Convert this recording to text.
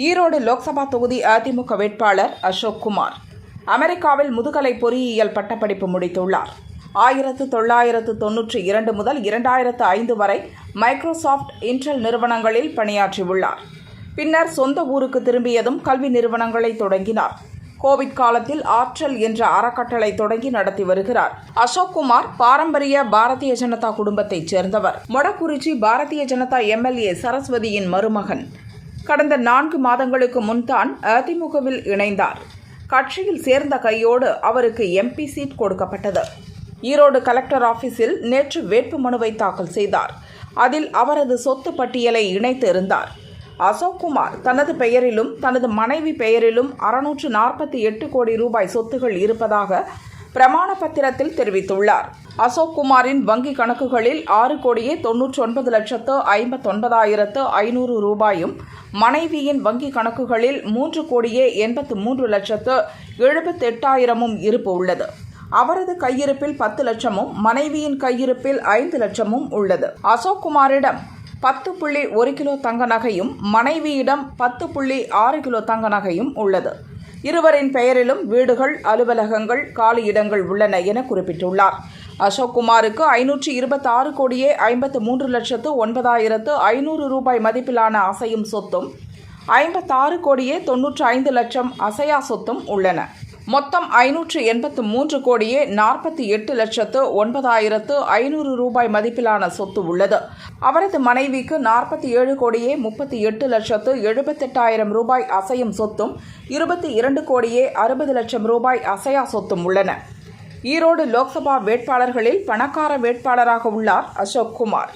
ஈரோடு லோக்சபா தொகுதி அதிமுக வேட்பாளர் அசோக் குமார். அமெரிக்காவில் முதுகலை பொறியியல் பட்டப்படிப்பு முடித்துள்ளார். ஆயிரத்து தொள்ளாயிரத்து தொன்னூற்றி இரண்டு முதல் இரண்டாயிரத்து ஐந்து வரை மைக்ரோசாஃப்ட் இன்டெல் நிறுவனங்களில் பணியாற்றியுள்ளார். பின்னர் சொந்த ஊருக்கு திரும்பியதும் கல்வி நிறுவனங்களை தொடங்கினார். கோவிட் காலத்தில் ஆற்றல் என்ற அறக்கட்டளை தொடங்கி நடத்தி வருகிறார். அசோக் குமார் பாரம்பரிய பாரதிய ஜனதா குடும்பத்தைச் சேர்ந்தவர். மொடக்குறிச்சி பாரதிய ஜனதா எம்எல்ஏ சரஸ்வதியின் மருமகன். கடந்த நான்கு மாதங்களுக்கு முன்தான் அதிமுகவில் இணைந்தார். கட்சியில் சேர்ந்த கையோடு அவருக்கு எம்பி சீட் கொடுக்கப்பட்டது. ஈரோடு கலெக்டர் ஆபீஸில் நேற்று வேட்புமனுவை தாக்கல் செய்தார். அதில் அவரது சொத்து பட்டியலை இணைத்து இருந்தார். அசோக்குமார் தனது பெயரிலும் தனது மனைவி பெயரிலும் அறுநூற்று நாற்பத்தி எட்டு கோடி ரூபாய் சொத்துகள் இருப்பதாக பிரமாண பத்திரத்தில் தெரிவித்துள்ளார். அசோக் குமாரின் வங்கி கணக்குகளில் ஆறு கோடியே தொன்னூற்றி ஒன்பது லட்சத்து ஐம்பத்தொன்பதாயிரத்து ஐநூறு ரூபாயும் மனைவியின் வங்கி கணக்குகளில் மூன்று கோடியே எண்பத்து மூன்று லட்சத்து எழுபத்தெட்டாயிரமும் இருப்பு உள்ளது. அவரது கையிருப்பில் பத்து லட்சமும் மனைவியின் கையிருப்பில் ஐந்து லட்சமும் உள்ளது. அசோக் குமாரிடம் பத்து புள்ளி ஒரு கிலோ தங்க நகையும் மனைவியிடம் பத்து புள்ளி ஆறு கிலோ தங்க நகையும் உள்ளது. இருவரின் பெயரிலும் வீடுகள் அலுவலகங்கள் காலியிடங்கள் உள்ளன என குறிப்பிட்டுள்ளார். அசோக் குமாருக்கு ஐநூற்றி இருபத்தாறு கோடியே ஐம்பத்து மூன்று லட்சத்து ஒன்பதாயிரத்து ஐநூறு ரூபாய் மதிப்பிலான அசையும் சொத்தும் ஐம்பத்தாறு கோடியே தொன்னூற்றி ஐந்து லட்சம் அசையா சொத்தும் உள்ளன. மொத்தம் ஐநூற்று எண்பத்து மூன்று கோடியே நாற்பத்தி எட்டு லட்சத்து ஒன்பதாயிரத்து ஐநூறு ரூபாய் மதிப்பிலான சொத்து உள்ளது. அவரது மனைவிக்கு நாற்பத்தி ஏழு கோடியே முப்பத்தி எட்டு லட்சத்து எழுபத்தெட்டாயிரம் ரூபாய் அசையும் சொத்தும் இருபத்தி இரண்டு கோடியே அறுபது லட்சம் ரூபாய் அசையா சொத்தும் உள்ளன. ஈரோடு லோக்சபா வேட்பாளர்களில் பணக்கார வேட்பாளராக உள்ளார் அசோக் குமார்.